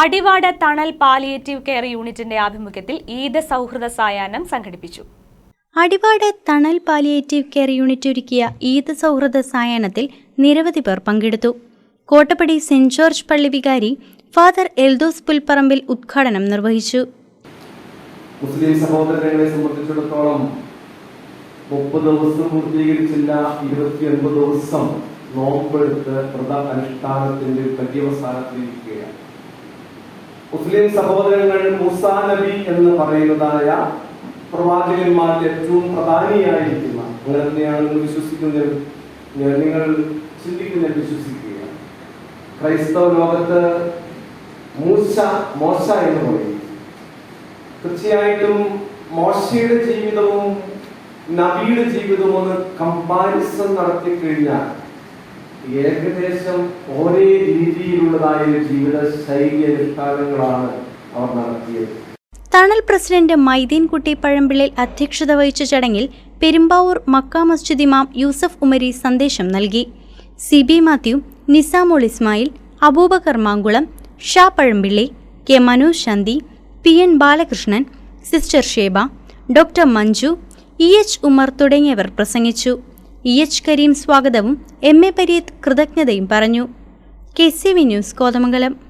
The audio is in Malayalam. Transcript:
അടിവാട് തണൽ പാലിയേറ്റീവ് കെയർ യൂണിറ്റിന്റെ ആഭിമുഖ്യത്തിൽ ഈദ് സൗഹൃദ സായാഹ്നം സംഘടിപ്പിച്ചു. അടിവാട് തണൽ പാലിയേറ്റീവ് കെയർ യൂണിറ്റ് ഒരുക്കിയ ഈദ് സൗഹൃദ സായാഹ്നത്തിൽ നിരവധി പേർ പങ്കെടുത്തു. കോട്ടപ്പടി സെന്റ് ജോർജ് പള്ളി വികാരി ഫാദർ എൽദോസ് പുൽപ്പറമ്പിൽ ഉദ്ഘാടനം നിർവഹിച്ചു. മുസ്ലിം സഹോദരങ്ങളെ സംബന്ധിച്ചിടത്തോളം മുപ്പത് ദിവസം പൂർത്തീകരിച്ചില്ല ഇരുപത്തി ഒൻപത് ദിവസം നോമ്പെടുത്ത് വ്രത അനുഷ്ഠാനത്തിന്റെ പര്യവസാനത്തിലിരിക്കുകയാണ്. മുസ്ലിം സഹോദരങ്ങൾ മുസാ നബി എന്ന് പറയുന്നതായ പ്രവാചകന്മാരിൽ ഏറ്റവും പ്രധാനിയായിരിക്കുന്ന അങ്ങനെ തന്നെയാണ് നിങ്ങൾ വിശ്വസിക്കുന്നത്? നിങ്ങൾ ചിന്തിക്കുന്ന വിശ്വസിക്കുക ക്രൈസ്തവ ലോകത്ത് മൂശ മോശ എന്ന് പറയും. തീർച്ചയായിട്ടും മോശയുടെ ജീവിതവും നബിയുടെ ജീവിതവും ഒന്ന് കമ്പാരിസൺ നടത്തി കഴിഞ്ഞാൽ ഏകദേശം ഒരേ രീതിയിലുള്ളതായ ജീവിത ശൈലി അനുഷ്ഠാനങ്ങളാണ് അവർ നടത്തിയത്. തണൽ പ്രസിഡന്റ് മൈദീൻകുട്ടി പഴമ്പിളിൽ അധ്യക്ഷത വഹിച്ച ചടങ്ങിൽ പെരുമ്പാവൂർ മക്ക മസ്ജിദ് ഇമാം യൂസഫ് ഉമരി സന്ദേശം നൽകി. C B Mathew Nisamol Ismail Abubakar Mankulam Sha Pazhampilly K Manoj Shanthi P N Balakrishnan sister Sheba doctor Manju E H Umar തുടങ്ങിയവർ പ്രസംഗിച്ചു. ഇ എച്ച് കരീം സ്വാഗതവും എം എ പരീത് കൃതജ്ഞതയും പറഞ്ഞു. K C V news Kothamangalam.